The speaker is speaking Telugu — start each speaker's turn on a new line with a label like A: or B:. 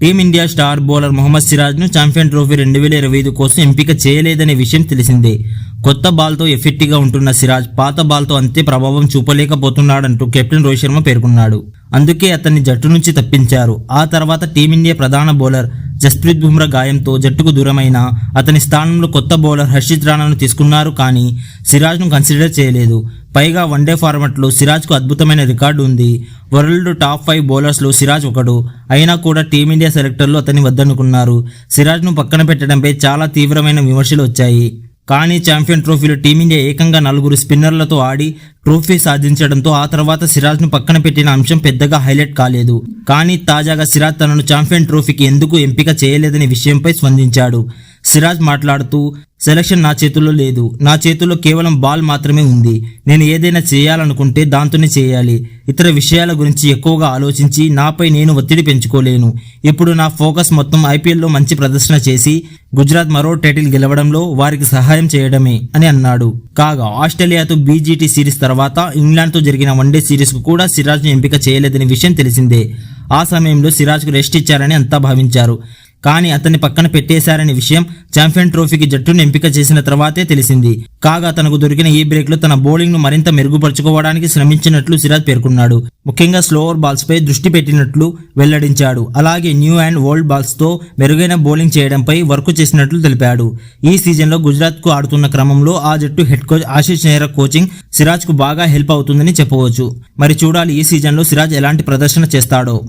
A: Team India star bowler Mohammed సిరాజ్ను champion trophy రెండు వేల ఇరవై ఐదు కోసం ఎంపిక చేయలేదనే విషయం తెలిసిందే. కొత్త బాల్తో ఎఫెక్టివ్గా ఉంటున్న సిరాజ్ పాత బాల్తో అంతే ప్రభావం చూపలేకపోతున్నాడంటూ కెప్టెన్ రోహిత్ శర్మ పేర్కొన్నాడు. అందుకే అతన్ని జట్టు నుంచి తప్పించారు. ఆ తర్వాత టీమిండియా ప్రధాన బౌలర్ జస్ప్రీత్ బుమ్రా గాయంతో జట్టుకు దూరమైన అతని స్థానంలో కొత్త బౌలర్ హర్షిత్ రాణాను తీసుకున్నారు కానీ సిరాజ్ను కన్సిడర్ చేయలేదు. పైగా వన్డే ఫార్మాట్లో సిరాజ్కు అద్భుతమైన రికార్డు ఉంది. వరల్డ్ టాప్ ఫైవ్ బౌలర్స్లో సిరాజ్ ఒకడు. అయినా కూడా టీమిండియా సెలెక్టర్లు అతన్ని వద్దనుకున్నారు. సిరాజ్ను పక్కన పెట్టడంపై చాలా తీవ్రమైన విమర్శలు వచ్చాయి. కానీ ఛాంపియన్ ట్రోఫీలో టీమిండియా ఏకంగా నలుగురు స్పిన్నర్లతో ఆడి ట్రోఫీ సాధించడంతో ఆ తర్వాత సిరాజ్ను పక్కన పెట్టిన అంశం పెద్దగా హైలైట్ కాలేదు. కానీ తాజాగా సిరాజ్ తనను ఛాంపియన్ ట్రోఫీకి ఎందుకు ఎంపిక చేయలేదనే విషయంపై స్పందించాడు. సిరాజ్ మాట్లాడుతూ సెలక్షన్ నా చేతుల్లో లేదు. నా చేతుల్లో కేవలం బాల్ మాత్రమే ఉంది. నేను ఏదైనా చేయాలనుకుంటే దాంతోనే చేయాలి. ఇతర విషయాల గురించి ఎక్కువగా ఆలోచించి నాపై నేను ఒత్తిడి పెంచుకోలేను. ఇప్పుడు నా ఫోకస్ మొత్తం ఐపీఎల్లో మంచి ప్రదర్శన చేసి గుజరాత్ మరో టైటిల్ గెలవడంలో వారికి సహాయం చేయడమే అని అన్నాడు. కాగా ఆస్ట్రేలియాతో బీజీటీ సిరీస్ తర్వాత ఇంగ్లాండ్తో జరిగిన వన్డే సిరీస్కు కూడా సిరాజ్ను ఎంపిక చేయలేదనే విషయం తెలిసిందే. ఆ సమయంలో సిరాజ్కు రెస్ట్ ఇచ్చారని అంతా భావించారు. కానీ అతన్ని పక్కన పెట్టేశారనే విషయం ఛాంపియన్ ట్రోఫీకి జట్టును ఎంపిక చేసిన తర్వాతే తెలిసింది. కాగా తనకు దొరికిన ఈ బ్రేక్లో తన బౌలింగ్ను మరింత మెరుగుపరుచుకోవడానికి శ్రమించినట్లు సిరాజ్ పేర్కొన్నాడు. ముఖ్యంగా స్లోవర్ బాల్స్పై దృష్టి పెట్టినట్లు వెల్లడించాడు. అలాగే న్యూ అండ్ ఓల్డ్ బాల్స్తో మెరుగైన బౌలింగ్ చేయడంపై వర్క్ చేసినట్లు తెలిపాడు. ఈ సీజన్లో గుజరాత్కు ఆడుతున్న క్రమంలో ఆ జట్టు head coach Ashish Nehra coaching సిరాజ్కు బాగా హెల్ప్ అవుతుందని చెప్పవచ్చు. మరి చూడాలి ఈ సీజన్లో సిరాజ్ ఎలాంటి ప్రదర్శన చేస్తాడో.